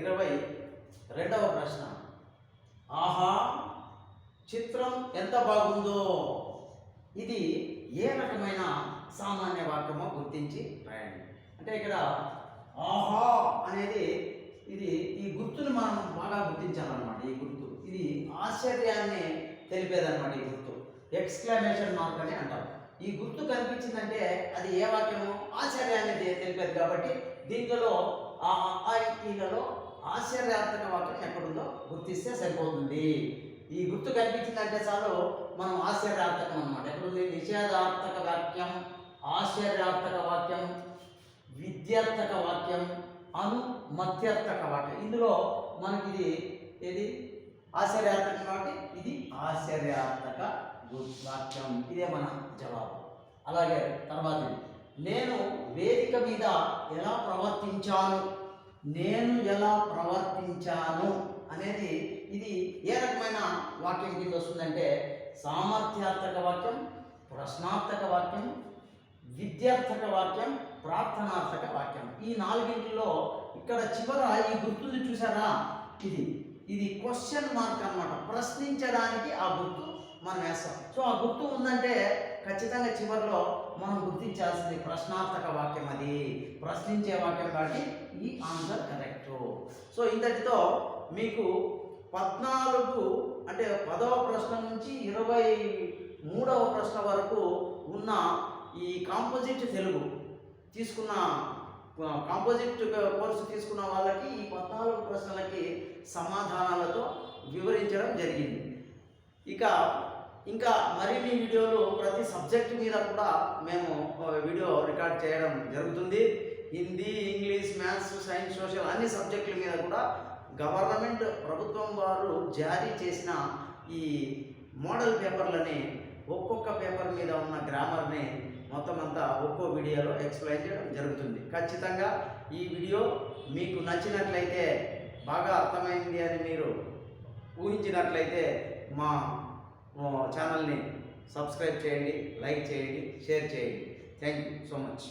ఇరవై రెండవ ప్రశ్న. ఆహా చిత్రం ఎంత బాగుందో? ఇది ఏ రకమైన సామాన్య వాక్యమో గుర్తించి రాయండి. అంటే ఇక్కడ ఆహా అనేది ఇది ఈ గుర్తును మనం బాగా గుర్తించాలన్నమాట ఈ గుర్తు. ఇది ఆశ్చర్యాన్ని తెలిపేదన్నమాట ఈ గుర్తు. ఎక్స్క్లమేషన్ మార్క్ అని అంటారు. ఈ గుర్తు కనిపించిందంటే అది ఏ వాక్యమో ఆశ్చర్యాన్ని తెలిపేది కాబట్టి దీంట్లో ఆ ఆ, ఈలలో వాక్యం ఎక్కడుందో గుర్తిస్తే సరిపోతుంది. ఈ గుర్తు కనిపించిందంటే చాలు మనం ఆశ్చర్యార్థకం అనమాట ఎక్కడుంది? నిషేధార్థక వాక్యం ఆశ్చర్యార్థక వాక్యం విద్యార్థక వాక్యం అను మధ్యర్థక వాక్యం. ఇందులో మనకి ఇది ఏది? ఆశ్చర్యార్థకం కాబట్టి ఇది ఆశ్చర్యార్థక వాక్యం. ఇదే మన జవాబు. అలాగే తర్వాతది. నేను వేదిక మీద ఎలా ప్రవర్తించాను? నేను ఎలా ప్రవర్తించాను? అనేది ఇది ఏ రకమైన వాక్యం కింద వస్తుందంటే సామర్థ్యార్థక వాక్యం ప్రశ్నార్థక వాక్యం విద్యార్థక వాక్యం ప్రార్థనార్థక వాక్యం. ఈ నాలుగింటిలో ఇక్కడ చివర ఈ గుర్తుని చూసారా? ఇది ఇది క్వశ్చన్ మార్క్ అన్నమాట. ప్రశ్నించడానికి ఆ గుర్తు మనం వేస్తాం. సో ఆ గుర్తు ఉందంటే ఖచ్చితంగా చివరిలో మనం గుర్తించాల్సింది ప్రశ్నార్థక వాక్యం అది. ప్రశ్నించే వాక్యం కాబట్టి ఈ ఆన్సర్ కరెక్ట్ సో ఇంతటితో మీకు పద్నాలుగు అంటే పదవ ప్రశ్న నుంచి ఇరవై మూడవ ప్రశ్న వరకు ఉన్న ఈ కాంపోజిట్ తెలుగు తీసుకున్న కాంపోజిట్ కోర్సు తీసుకున్న వాళ్ళకి ఈ పద్నాలుగు ప్రశ్నలకి సమాధానాలతో వివరించడం జరిగింది. ఇక ఇంకా మరిన్ని వీడియోలు ప్రతి సబ్జెక్ట్ మీద కూడా మేము వీడియో రికార్డ్ చేయడం జరుగుతుంది. Hindi English maths science social అన్ని సబ్జెక్టుల మీద కూడా గవర్నమెంట్ ప్రభుత్వం వారు జారీ చేసిన ఈ మోడల్ పేపర్లని ఒక్కొక్క పేపర్ మీద ఉన్న గ్రామర్ని మొత్తం అంతా ఒక్కో వీడియోలో ఎక్స్ప్లెయిన్ చేయడం జరుగుతుంది. ఖచ్చితంగా ఈ వీడియో మీకు నచ్చినట్లయితే బాగా అర్థమైంది అని మీరు ఊహించినట్లయితే మా ఛానల్ని సబ్స్క్రైబ్ చేయండి లైక్ చేయండి షేర్ చేయండి. Thank you so much